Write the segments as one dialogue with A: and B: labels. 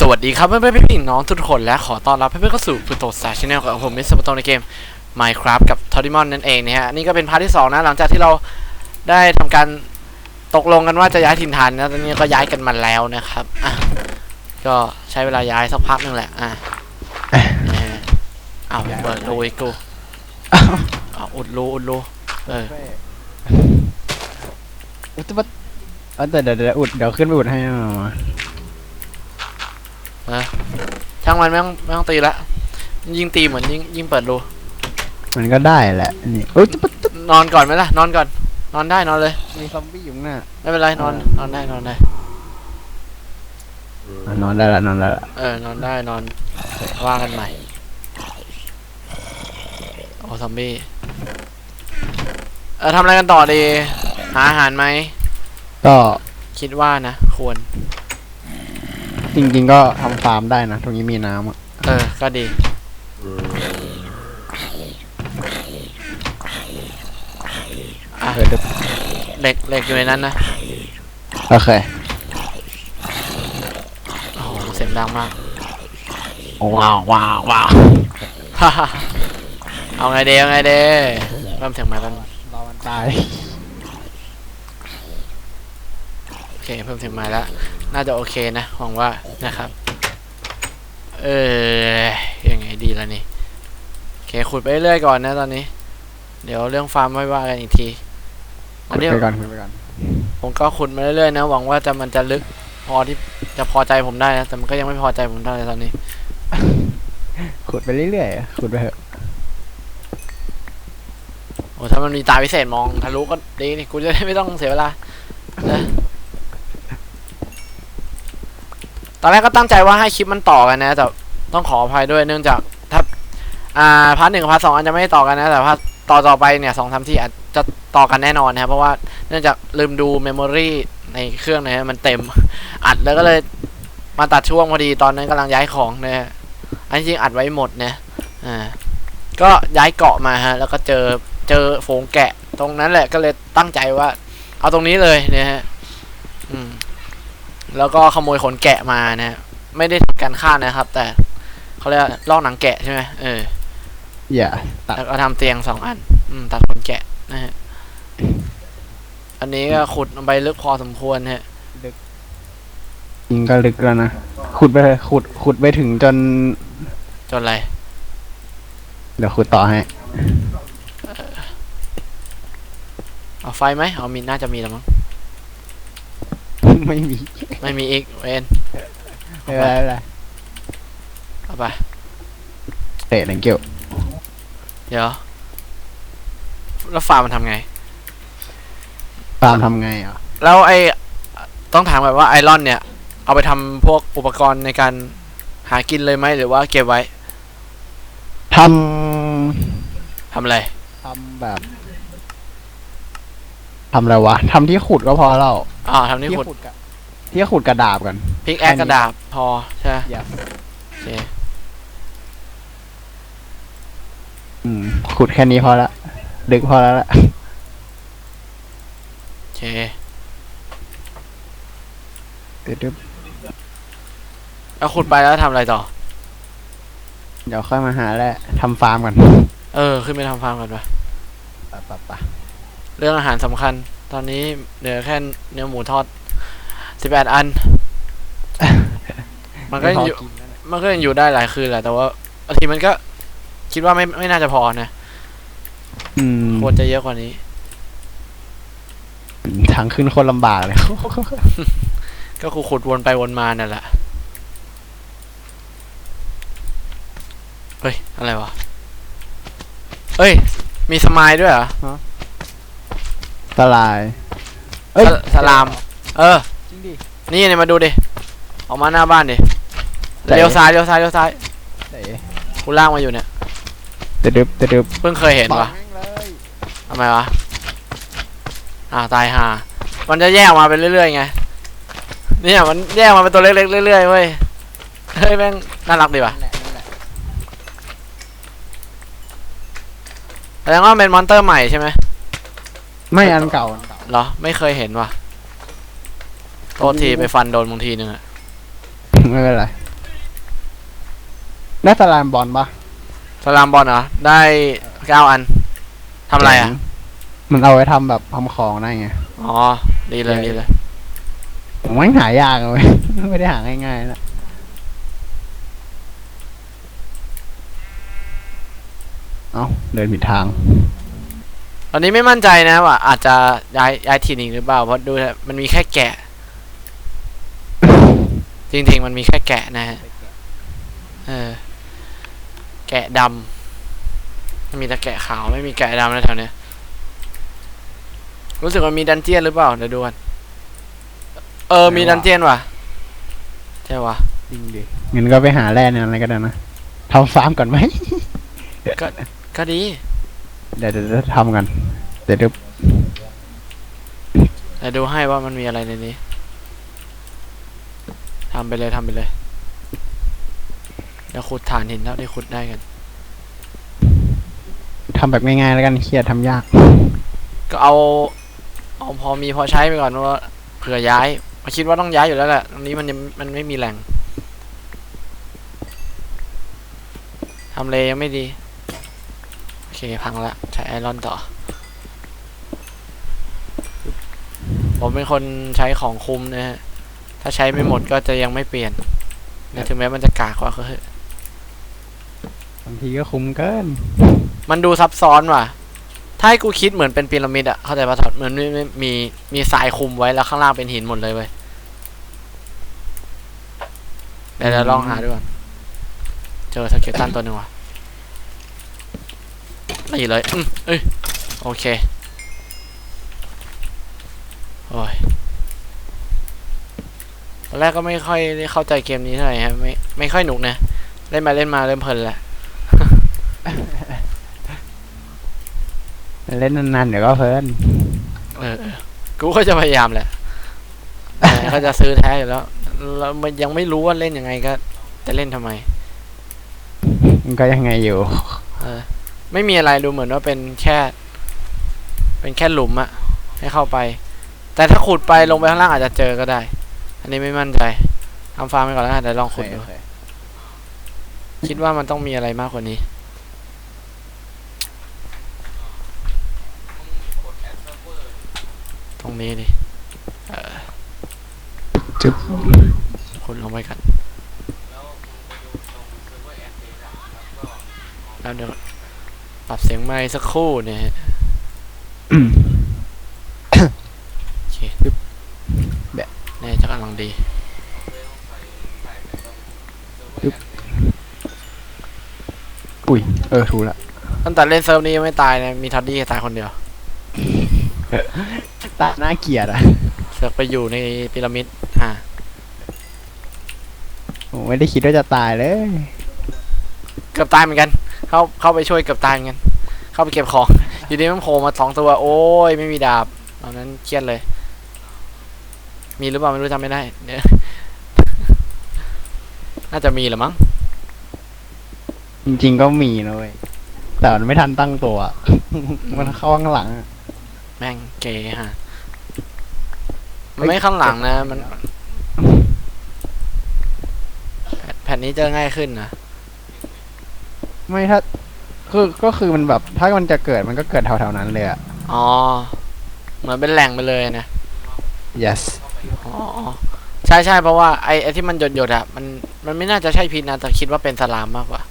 A: สวัสดีครับเพื่อนเพื่อนพี่น้องทุกคนและขอต้อนรับเพื่อนๆเข้าสู่พุโตสายชแนลของผมมิสเตอร์ปโตในเกม Minecraft กับทอดิมอนนั่นเองนะฮะนี่ก็เป็นพาร์ทที่ 2 นะ หลังจากที่เราได้ทำการตกลงกันว่าจะย้ายถิ่นฐานนะตอนนี้ก็ย้ายกันมาแล้วนะครับอะก็ใช้เวลาย้ายสักพักหนึงแหละอะนะฮะเอาเปิดรูอีกกูเอาอุดรูอุดรูเออ
B: อุดบัดเออแต่เดี๋ยวเดี๋ยวอุดเดี๋ยวขึ้นไปอุดให้ เอา
A: เออช่างมันไม่ต้องไม่ต้องตีละ ยิ่งตีเหมือนยิ่งยิ่งเปิดรู
B: มันก็ได้แหละ นี่โอ้ยจะปัดจะ
A: นอนก่อนไหมล่ะ นอนก่อน นอนได้นอนเลย
B: มีซอมบี้อยู่ข้างหน้า
A: ไม่เป็นไรนอนนอนได้นอนได้
B: อะนอนได้ละนอนได้ละ
A: เออนอนได้นอนว่ากันใหม่โอ้ซอมบี้เออทำอะไรกันต่อดี หาอาหารไหม
B: ก็
A: คิดว่านะ ควร
B: จริง ๆ ก็ทำฟาร์มได้นะ ตรงนี้มีน้ำอะ
A: เออ ก็ดี อะ
B: เออเดี๋ยว
A: เหล็กเหล็กอยู่ในนั้นนะ
B: โอเค
A: โอ้โหเสียงดังมาก
B: ว้าวว้าวว้าว
A: ฮ่าฮ่าเอาไงเดเอาไงเดเริ่มเสียงไม้แป๊บนึง
B: รอมันตาย
A: โอเคเพิ่มเสียงไม้แล้ว น่าจะโอเคนะหวังว่านะครับ เออยังไงดีล่ะนี่โอเคขุดไปเรื่อยๆก่อนนะตอนนี้ เดี๋ยวเรื่องฟาร์มไม่ว่ากันอีกทีอั
B: ขุ
A: น
B: ด
A: นี้
B: ไปก่อนขุดไปก่อน
A: ผมก็ขุดมาเรื่อยๆนะ หวังว่าจะมันจะลึกพอที่จะพอใจผมได้นะแต่มันก็ยังไม่พอใจผมเท่าไหร่ตอนนี้
B: ขุดไปเรื่อยๆอะขุดไปเถอะ
A: โอ้ถ้ามันมีตาพิเศษมองทะลุก็ดีนี่กูจะได้ไม่ต้องเสียเวลานะ ตอนแรกก็ตั้งใจว่าให้คลิปมันต่อกันนะแต่ต้องขออภัยด้วยเนื่องจากถ้าอ่าพาร์ทหนึ่งพาร์ทสองอาจจะไม่ต่อกันนะแต่พาร์ทต่อต่อไปเนี่ยสองสามที่อาจจะต่อกันแน่นอนนะครับเพราะว่าเนื่องจากลืมดูเมมโมรีในเครื่องนะมันเต็มอัดแล้วก็เลยมาตัดช่วงพอดีตอนนั้นกำลังย้ายของนะอันจริงอัดไว้หมดนะอ่าก็ย้ายเกาะมาฮะแล้วก็เจอเจอโฝงแกะตรงนั้นแหละก็เลยตั้งใจว่า เอาตรงนี้เลยเนี่ยฮะ แล้วก็ขโมยขนแกะมานะฮะไม่ได้ทำการฆ่านะครับ แต่เขาเรียกว่าลอกหนังแกะใช่ไหมเออ
B: อย่าตัด
A: แล้วก็ทำเตียงสองอัน อืมตัดขนแกะนะฮะอันนี้ก็ขุดลงไปลึกพอสมควรฮะ
B: จริงก็ลึกแล้วนะขุดไปเลยขุดขุดไปถึงจน
A: จนอะไร
B: เดี๋ยวขุดต่อให้
A: เอาไฟไหมเอามีน่าจะมีแล้วมั้ง
B: ไม่มี
A: ไม่มีอีกเวน
B: ไม่เป็นไรไม่เป็นไร
A: เอาไป
B: เตะหนังเกี่ยว
A: เดี๋ยวแล้วฟาร์มมันทำไง
B: ฟาร์มทำไงอะ
A: แล้วไอต้องถามแบบว่าไอรอนเนี่ย เอาไปทำพวกอุปกรณ์ในการหากินเลยไหมหรือว่าเก็บไว้
B: ท
A: ทำอะไรำ
B: ทำแบบทำอะไรวะทำที่ขุดก็พอแล้ว
A: อ๋อทำนี่ขุด
B: กับที่ขุดกระดาบกัน
A: พิกแอคกระดาบพอใช่ไหม
B: Yes
A: โอเค
B: อืม ขุดแค่นี้พอละดึกพอแล้วละ
A: โอเค
B: เดี๋ยว
A: แล้วขุดไปแล้วทำอะไรต่อ
B: เดี๋ยวค่อยมาหาแหละทำฟาร์มกัน
A: เออ ขึ้นไปทำฟาร์มกันปะ
B: ปะปะปะ
A: เรื่องอาหารสำคัญ ตอนนี้เหลือแค่เนื้อหมูทอดสิบแปดอัน มันก็ยังอยู่
B: พกินแล้วเนี่ย
A: มันก็ยังอยู่ได้หลายคืนแหละ แต่ว่าบางทีมันก็คิดว่าไม่ไม่น่าจะพอนะ
B: อืม
A: ควรจะเยอะกว่านี้
B: ทางขึ้นคนลำบากเลย
A: ก็คือขุดวนไปวนมานั่นแหละ เฮ้ย อะไรวะ เฮ้ย มีสมายด้วยเหรอ
B: สลาย เอ้ย
A: สสลาม เออ
B: จริงดิ
A: นี่เนี่ยมาดูดิ ออกมาหน้าบ้านดิ
B: ไหน
A: เลี้ยวซ้ายเลี้ยวซ้ายเลี้ยวซ้าย
B: เต๋
A: กูล่างมาอยู่เนี่ย
B: เตะดึบเตะดึบ
A: เพิ่งเคยเห็น
B: ปั
A: วะ
B: งแม่งเลย
A: ทำไมวะ อ่าตายห่า มันจะแยกออกมาเป็นเรื่อยๆไง เนี่ยมันแยกมาเป็นตัวเล็กๆเรื่อยๆเว้ย เฮ้ยแม่งน่ารักดีว่ะ
B: นั่นแหละนั่นแหละ
A: แสดงว่าเป็นมอนเตอร์ใหม่ใช่ไหม
B: ไม่อันเก่าอันเก่า
A: เหรอ ไม่เคยเห็นว่ะโทษทีไปฟันโดนบางทีนึงอะ
B: ไม่เป็นไรได้สลามบอลปะ
A: สลามบอลเหรอ ได้เก้าอันทำอะไรอะ
B: มันเอาไว้ทำแบบทำของได้ไง
A: อ๋อ ดีเลยดีเลย
B: ผมว่าหายากเลยไม่ได้หาง่ายๆนะเอ้าเดินผิดทาง
A: ต อนนี้ไม่มั่นใจนะว่า อาจจะย้ายย้ายถิ่นอีกหรือเปล่าเพราะดูแล้วมันมีแค่แกะ จริงๆมันมีแค่แกะนะฮะเออ แกะดำไม่มีแต่แกะขาวไม่มีแกะดำนะแถวเนี้ยรู้สึกว่ามีดันเจียนหรือเปล่าเดี๋ยวดูกันเออมีดันเจียนว่ะใช่ว่ะ
B: จริงดิงั้นก็ไปหาแร่ในอะไรก็ได้นะทำฟาร์มก่อนไหม
A: ก็ดี
B: เดี๋ยวเดี๋ยวเดี๋ยวทำกัน เดี๋ยวเดี๋ยว
A: เดี๋ยวดูให้ว่ามันมีอะไรในนี้ทำไปเลยทำไปเลยเดี๋ยวขุดฐานหินเท่าที่ขุดได้กัน
B: ทำแบบง่ายๆแล้วกันเครียดทำยาก
A: ก็เอาเอาพอมีพอใช้ไปก่อนว่าเผื่อย้ายมาคิดว่าต้องย้ายอยู่แล้วแหละตรงนี้มันยังมันไม่มีแหล่งทำเลยังไม่ดีโอเค พังละ ใช้ไอรอนต่อ ผมเป็นคนใช้ของคุ้มนะฮะ ถ้าใช้ไม่หมดก็จะยังไม่เปลี่ยนนะถึงแม้มันจะกากกว่าก็เถอะ
B: บางทีก็คุ้มเกิน
A: มันดูซับซ้อนว่ะ ถ้าให้กูคิดเหมือนเป็นพีระมิดอะเข้าใจปะถอดเหมือนมีมีมีมีสายคุมไว้แล้วข้างล่างเป็นหินหมดเลยเว้ยเดี๋ยวเดี๋ยวลองหาดูก่อน เจอสเกลตันตัวหนึ่งว่ะ นี่เลยอืมเอ้ยโอเค โอ้ยตอนแรกก็ไม่ค่อยได้เข้าใจเกมนี้เท่าไหร่ฮะไม่ไม่ค่อยหนุกนะ เล่นมาเล่นมาเริ่มเพลินแหละ
B: เล่นนานๆเดี๋ยวก็เพลิน
A: เออเออกูก็จะพยายามแหละแต่ก็จะซื้อแท้อยู่แล้วแล้วมันยังไม่รู้ว่าเล่นยังไงก็ จะเล่นทำไม
B: มันก็ยังไงอยู่
A: เออ ไม่มีอะไรดูเหมือนว่าเป็นแค่ เป็นแค่หลุมอะให้เข้าไป แต่ถ้าขุดไปลงไปข้างล่างอาจจะเจอก็ได้ อันนี้ไม่มั่นใจทำฟาร์มไปก่อนแล้วกันเดี๋ยวลองขุดดูคิดว่ามันต้องมีอะไรมากกว่านี้ตรงนี้ดิเออ
B: จึ๊บ
A: ขุดลงไปกัน แล้วเดี๋ยว ปรับเสียงไมค์สักครู่เนี่ยฮะ
B: อืม
A: โอเค
B: แบบ
A: นี่จะกำลังดี
B: อุ้ย เออ ถูกละ
A: ตั้งแต่เล่นเซิร์ฟนี้ยังไม่ตายนะ มีทัดดี้ตายคนเดียว
B: ตาหน้าเกลียดอะ
A: เสือกไปอยู่ในพีระมิดอ่า
B: ผมไม่ได้คิดว่าจะตายเลย
A: เกือบตายเหมือนกัน เข้าเข้าไปช่วยเกือบตายเหมือนกันเข้าไปเก็บของ อยู่ดีมันโผล่มาสองตัว โอ้ยไม่มีดาบตอนนั้นเครียดเลย มีหรือเปล่าไม่รู้จำไม่ได้เดี๋ยวน่าจะมีแหรือมั้ง
B: จริงๆก็มีนะเว้ยแต่มันไม่ทันตั้งตัว มันเข้าข้างหลังอะ
A: แม่งเกฮะมันไม่ข้างหลังนะ มัน แผ่นแผ่นนี้เจอง่ายขึ้นนะ
B: ไม่ถ้าคือก็คือมันแบบถ้ามันจะเกิดมันก็เกิดแถวๆนั้นเลยอะ
A: อ๋อเหมือนเป็นแหล่งไปเลยนะ
B: yes
A: อ๋อใช่ใช่เพราะว่าไอ้ไอ้ที่มันหยดหยดๆอะมันมันไม่น่าจะใช่พิษนะแต่คิดว่าเป็นสลามมากกว่า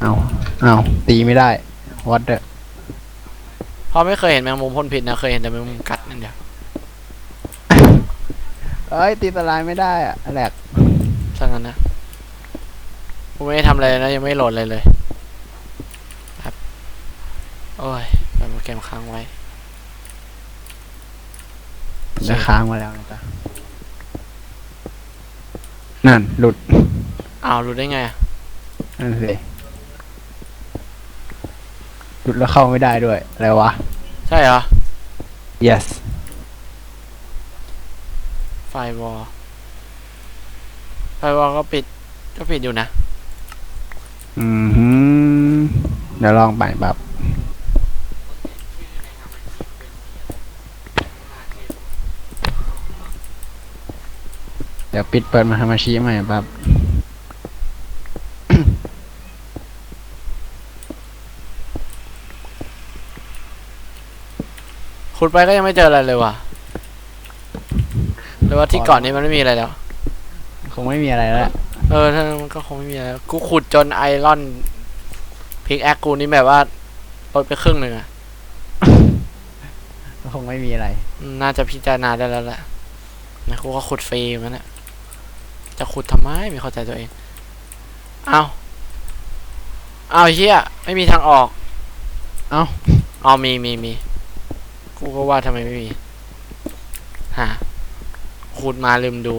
B: เอาเอาตีไม่ได้วัดเด
A: เพราะไม่เคยเห็นแมงมุมพ่นพิษนะเคยเห็นแต่แมงมุมกัดนั่นเดียว
B: เอ้ยตีตะลายไม่ได้อะแหลก
A: ซะงั้นนะ กูไม่ได้ทำอะไรเลยนะยังไม่โหลดเลยเลยครับโอ้ยเปิดโปรแกรมค้างไว้
B: จะค้างมาแล้วนะจ๊ะนั่น หลุด
A: อ้าวรู้ได้ไงอะ
B: นั่นสิหลุดแล้วเข้าไม่ได้ด้วย อะไรวะ
A: ใช่เหรอ
B: yes
A: ไฟวอลไฟวอลก็ปิด ก็ปิดอยู่นะ
B: อืมเดี๋ยวลองไปแบบ เดี๋ยวปิดเปิดมาทำอาชีพใหม่แบบ
A: ขุดไปก็ยังไม่เจออะไรเลยว่ะหรือว่าที่ก่อนนี้มันไม่มีอะไรแล้ว
B: คงไม่มีอะไรแล้ว
A: เออถ้ามันก็คงไม่มีอะไรแล้วกูขุดจนไอรอนพิกแอคกูนี่แบบว่าลดไปครึ่งหนึ่งอะ
B: คงไม่มีอะไร
A: อืมน่าจะพิจารณาได้แล้วแหละนะกูก็ขุดฟรีเหมือนกันนะจะขุดทำไมไม่เข้าใจตัวเอง เอาเอาเฮียไม่มีทางออก
B: เอ้า
A: อ๋อมีมีมี กูก็ว่าทำไมไม่มี ฮะขุดมาลืมดู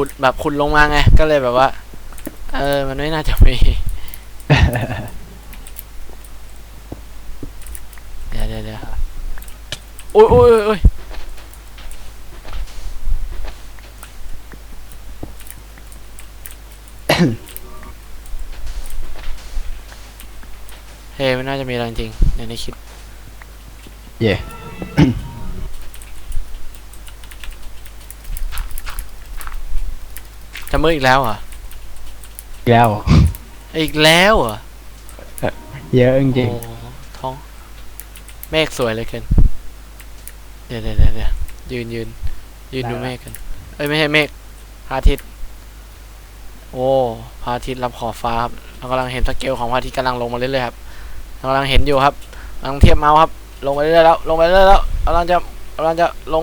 A: ขุดแบบขุดลงมาไง ก็เลยแบบว่า เออ มันไม่น่าจะมี เดี๋ยวเดี๋ยวเดี๋ยวอุ้ยอุ้ยอุ้ยอุ้ยเฮ้ยไม่น่าจะมีอะไรจริงๆในนี้คิด
B: เย่
A: จะมืดอีกแล้วเหรอะ
B: แล้ว
A: อีกแล้วเหรอะ
B: เยอะจริง
A: โอ้ท้อง เมฆสวยเหลยเกินเดี๋ยวเดี๋ยวเดี๋ยวเดี๋ยวยืนยืนยืนดูเมฆกัน เอ้ยไม่ใช่เมฆพระอาทิตย์ โอ้พระอาทิตย์รับขอบฟ้าครับเรากำลังเห็นสเกลของพระอาทิตย์กำลังลงมาเรื่อยๆครับเรากำลังเห็นอยู่ครับกำลังเทียบเมาส์ครับ ลงไปเรื่อยๆแล้ว ลงไปเรื่อยๆแล้วกำลังจะกำลังจะลง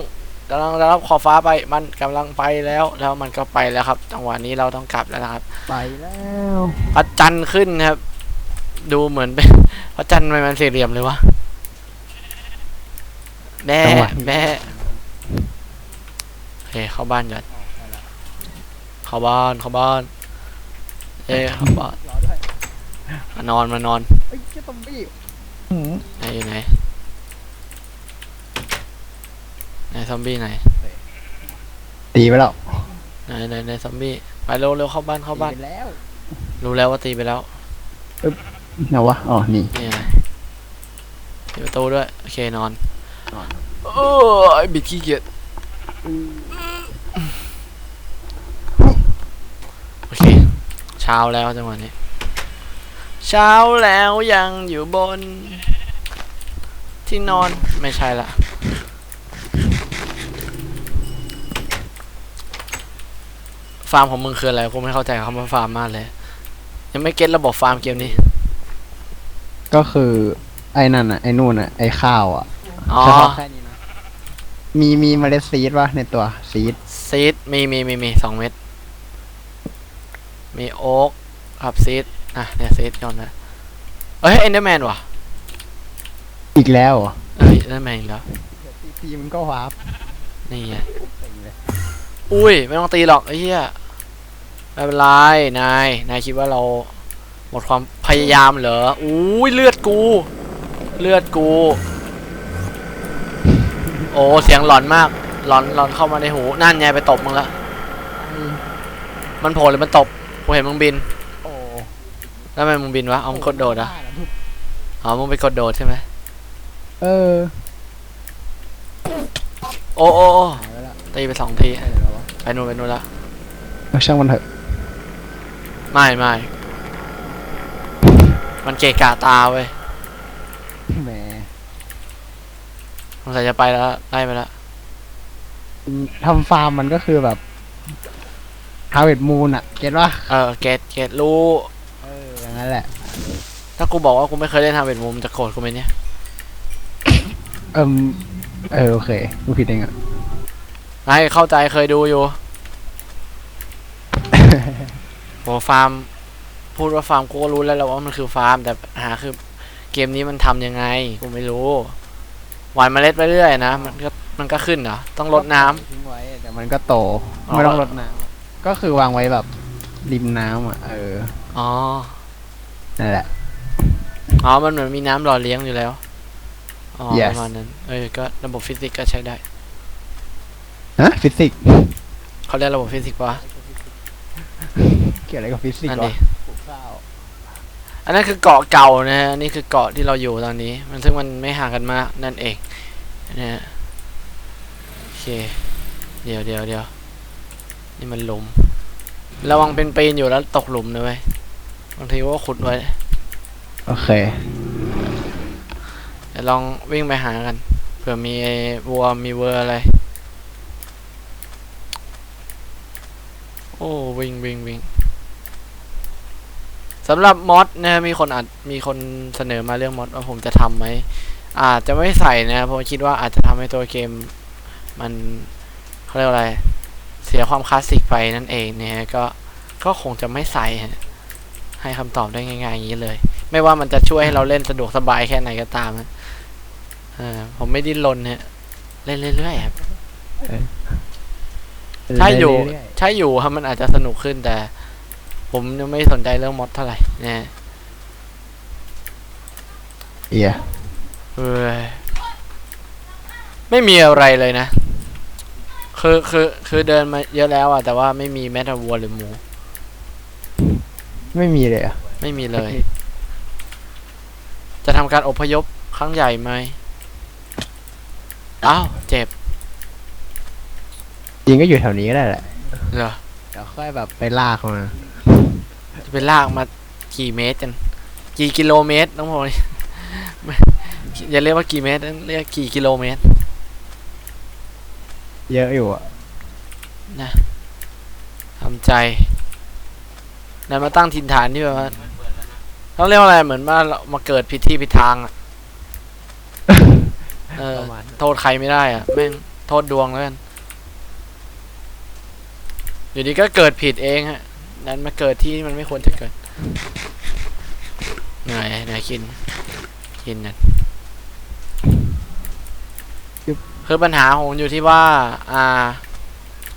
A: กำลังจะรับขอบฟ้าไปมันกำลังไปแล้วแล้วมันก็ไปแล้วครับจังหวะนี้เราต้องกลับแล้วนะครับ
B: ๆไปแล้ว
A: พระจันทร์ขึ้นครับ ดูเหมือนเป็นพระจันทร์ทำไมมันสี่เหลี่ยมเลยวะแม่แม่โอเคเข้าบ้านก่อนเข้าบ้านเข้าบ้านเอ้ยเข้าบ้าน
B: รอด้วย
A: มานอนมานอน
B: เอ้ยแค่ซอมบี้หืม
A: ไหนอยู่ไหนไหน ซอมบี้ไหน
B: ตีไปแล้ว
A: ไหนไหนไหนซอมบี้ไปเร็วเร็วเข้าบ้านเข้าบ้าน
B: ตีไปแล้ว
A: รู้แล้วว่าตีไปแล้ว
B: ไหนวะอ๋อนี่
A: นี่ไงปิดประตูด้วยโอเคนอน
B: นอน
A: โอ้ยบิดขี้เกียจโอเคเช้าแล้วจังหวะนี้เช้าแล้วยังอยู่บน ที่นอนไม่ใช่ละ ฟาร์มของมึงคืออะไรกูไม่เข้าใจคำว่าฟาร์มมากเลย ยังไม่เก็ตระบบฟาร์มเกมนี้
B: ก็คือไอ้นั่นอะไอ้นู่นอะไอ้ข้าวอะ
A: อ๋อ
B: เฉพาะแค่นี้นะมีมีเมล็ดซีดวะในตัวซีด
A: ซีดมีมีมีมีสองเม็ด มีโอ๊กกับซีดอะเนี่ยซีดก่อนนะเอ้ยเอ็นเดอร์แมนว่ะ
B: อีกแล้วเหรอ
A: เอ้ยเอ็นเดอร์แมนอีกแล้ว
B: ตีตีมันก็วาร์ป
A: นี่ไง อุ้ย ไม่ต้องตีหรอกไอ้เหี้ยไม่เป็นไรนายนายคิดว่าเราหมดความพยายามเหรออุ้ยเลือดกู เลือดกู โอ้เสียงหลอนมาก หลอนหลอนเข้ามาในหูนั่นไงไปตบมึงละมันโผล่หรือมันตบกูเห็นมึงบิน
B: โอ้
A: แล้วทำไมมึงบินวะเอามึงกดโดดอะอ๋อมึงไปกดโดดใช่ไหม
B: เออ
A: โอ้โอ้โอ้
B: หายไปแล้ว
A: ตีไปสองที
B: ไปไหนแล้ววะ
A: ไปนู่นไปนู่นละ
B: เอาช่างมันเถอะ
A: ไม่ไม่มันเกะกะตาเว้ย
B: แหม
A: สงสัยจะไปแล้วไล่ไปแล้ว
B: ทำฟาร์มมันก็คือแบบฮาร์เวดมูนอะเก็ตว่า
A: เออเกตเกตรู้
B: เอออย่างนั้นแหละ
A: ถ้ากูบอกว่ากูไม่เคยเล่นทำเป็นมุมงจะโกรธกูไหมเนี่ย
B: เอิมเออโอเคกูผิดเองอะ
A: ไม่เข้าใจเคยดูอยู่ โหฟาร์ม พูดว่าฟาร์มกูก็รู้แล้วแหละว่ามันคือฟาร์ม แต่ปัญหาคือเกมนี้มันทำยังไงกูไม่รู้ หวานเมล็ดไปเรื่อยนะ มันก็มันก็ขึ้นเหรอ ต้องรดน้ำ
B: ทิ้งไว้แต่มันก็โต
A: อ๋อ
B: ไม่ต้องรดน้ำอะก็คือวางไว้แบบริมน้ำอะเออ
A: อ๋อ
B: นั่นแหละ
A: อ๋อ มันเหมือนมีน้ำหล่อเลี้ยงอยู่แล้ว อ๋อ
B: Yes
A: ประมาณนั้น เออ ก็ระบบฟิสิกส์ก็ใช้ได้
B: ฮะฟิสิกส์
A: เขาเรียกระบบฟิสิกส์ปะ
B: เกี่ยวอะไรกับฟิสิก
A: นั่น
B: ส์
A: ดิ
B: วะปลูกข้าว
A: อันนั้นคือเกาะเก่านะฮะอันนี่คือเกาะที่เราอยู่ตอนนี้ มันซึ่งมันไม่ห่างกันมากนั่นเองนะฮะโอเคเดี๋ยวเดี๋ยวเดี๋ยวนี่มันหลุม ระวังเป็นปีนอยู่แล้วตกหลุมนะเว้ยบางทีก็ขุดไว้
B: โอเค
A: ลองวิ่งไปหากันเผื่อมีวัวมีเวอร์อะไร โอ้วิ่งวิ่งวิ่งสำหรับมอดนะมีคนอาจมีคนเสนอมาเรื่องมอดว่าผมจะทำไหมอาจจะไม่ใส่นะเพราะคิดว่าอาจจะทำให้ตัวเกมมันเขาเรียกว่าอะไร เสียความคลาสสิกไปนั่นเองนะฮะก็ก็คงจะไม่ใส่ฮะให้คำตอบได้ง่ายๆอย่างนี้เลย ไม่ว่ามันจะช่วยให้เราเล่นสะดวกสบายแค่ไหนก็ตามนะผมไม่ดิ้นรนฮะเล่นเรื่อยๆครับ ใช่อยู่
B: เรื่
A: ใช่อยู่ครับมันอาจจะสนุกขึ้นแต่ ผมยังไม่สนใจเรื่องมอดเท่าไหร่นะฮะ
B: ๆเอีย
A: เอ้ยไม่มีอะไรเลยนะ คือคือคือเดินมาเยอะแล้วอะแต่ว่าไม่มีแม้แต่วัวหรือหมู
B: ไม่มีเลยอะ
A: ไม่มีเลย จะทำการอพยพครั้งใหญ่ไหมอ้าว เจ็บ
B: จริงก็อยู่แถวนี้ก็ได้แหละ
A: เหรอ
B: เดี๋ยวค่อยแบบไปลากมา
A: จะไปลากมากี่เมตรกัน กี่กิโลเมตรน้องพลอยไม่อย่าเรียกว่ากี่เมตรเรียกกี่กิโลเมตร
B: เยอะอยู่อะ
A: ทำใจนายมาตั้งถิ่นฐานที่แบบว่าต้องเรียกว่าอะไรเหมือนว่าเรามาเกิดผิดที่ผิดทางอะเออ
B: ประมาณ
A: โทษใครไม่ได้อะแม่งโทษดวงแล้วกัน อยู่ดีก็เกิดผิดเองฮะ นั้นมาเกิดที่มันไม่ควรจะเกิดเหนื่อยเหนื่อยกิน กินน่ะคือปัญหาของอยู่ที่ว่า อ่า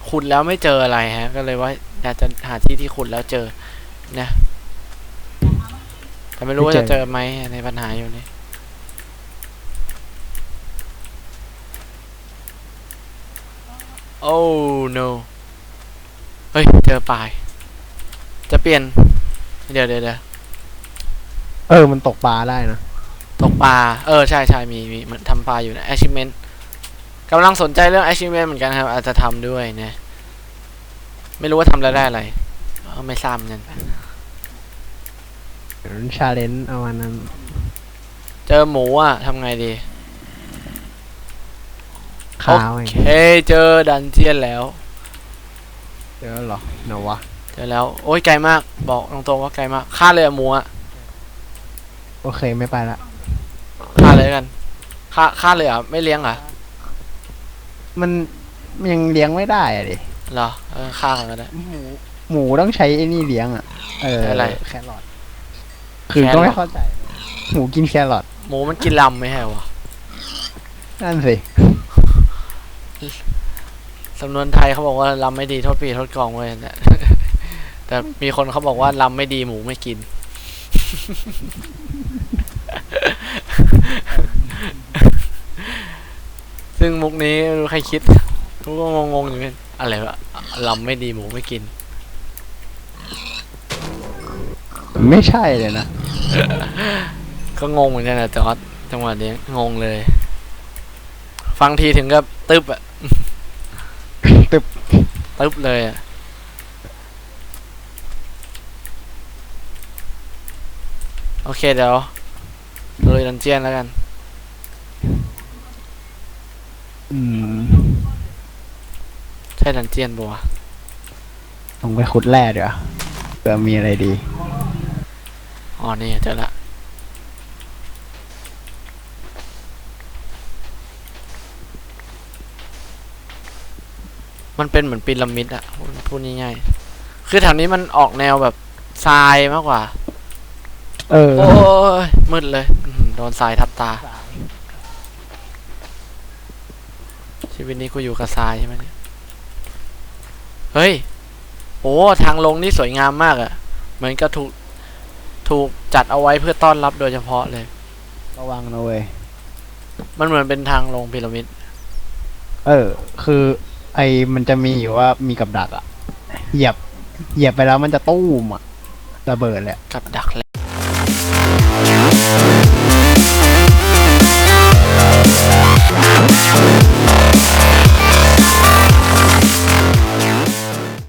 A: ขุดแล้วไม่เจออะไรฮะ ก็เลยว่าอยากจะหาที่ที่ขุดแล้วเจอ นะ แต่ไม่รู้ว่าจะเจอไหมในปัญหาอยู่นี่โอ้ no เฮ้ย เจอปลาย จะเปลี่ยน เดี๋ยวเดี๋ยวเดี๋ยว
B: เออ มันตกปลาได้นะ
A: ตกปลา เออ ใช่ใช่มีมีเหมือนทำปลาอยู่นะ achievement กำลังสนใจเรื่อง achievement เหมือนกันครับ อาจจะทำด้วยนะ ไม่รู้ว่าทำแล้วได้อะไรเออไม่ทราบเหมือนกัน
B: เดี๋ยวชาเลนจ์เอาวันนั้น
A: เจอหมูอะทำไงดี
B: ข้าว
A: โอ
B: ไง
A: เค เจอดันเจียนแล้ว
B: เจอเหรอเนอะวะ
A: เจอแล้ว โอ้ยไกลมาก บอกตรงๆว่าไกลมากฆ่าเลยอะหมูอะ
B: โอเคไม่ไปละ
A: ฆ่าเลยแล้วกันฆ่าฆ่าเลยเหรอะไม่เลี้ยงเหรอ
B: มันยังเลี้ยงไม่ได้อะดิ
A: เหรอเออฆ่ากันก็ได้
B: หมูหมูต้องใช้ไอ้นี่เลี้ยงอะ เออ
A: อะไร
B: แครอทคือ
A: แครอท
B: ก็ไม่เข้าใจ หมูกินแครอท
A: หมูมันกินลำไหมฮะวะ
B: นั่นสิ
A: สำนวนไทยเขาบอกว่าลำไม่ดีโทษปีโทษกองเว้ยแต่แต่มีคนเขาบอกว่าลำไม่ดีหมูไม่กิน ซึ่งมุกนี้ไม่รู้ใครคิดกูก็งงๆอยู่เนี่ยอะไรวะลำไม่ดีหมูไม่กิน
B: ไม่ใช่เลยนะ
A: ก็งงเหมือนกันนะจอร์ดจังหวะนี้งงเลย ฟังทีถึงกับตึบอะ
B: ตึบ
A: ตึบเลยอะโอเคเดี๋ยวลุยดันเจียนแล้วกัน
B: อืม
A: ใช่ดันเจียนปะวะ
B: ต้องไปขุดแร่เดี๋ยวาเผื่อมีอะไรดี
A: อ๋อนี่เจอละ มันเป็นเหมือนพีระมิดอะพูดพูดง่ายๆคือแถวนี้มันออกแนวแบบทรายมากกว่า
B: เออ
A: โอ้ยมืดเลยอื้อหือโดนทรายทับตา ชีวิตนี้กูอยู่กับทรายใช่ไหมเนี่ย เฮ้ย โอ้ทางลงนี่สวยงามมากอะ่ะเหมือนกับถูกถูกจัดเอาไว้เพื่อต้อนรับโดยเฉพาะเลย
B: ระวังนะเว้ย
A: มันเหมือนเป็นทางลงพีระมิด
B: เออ คือ ไอมันจะมีอยู่ว่ามีกับดักอะเหยียบ เหยียบไปแล้วมันจะตู้มอะระเบิดแหละ
A: กับดักแหละ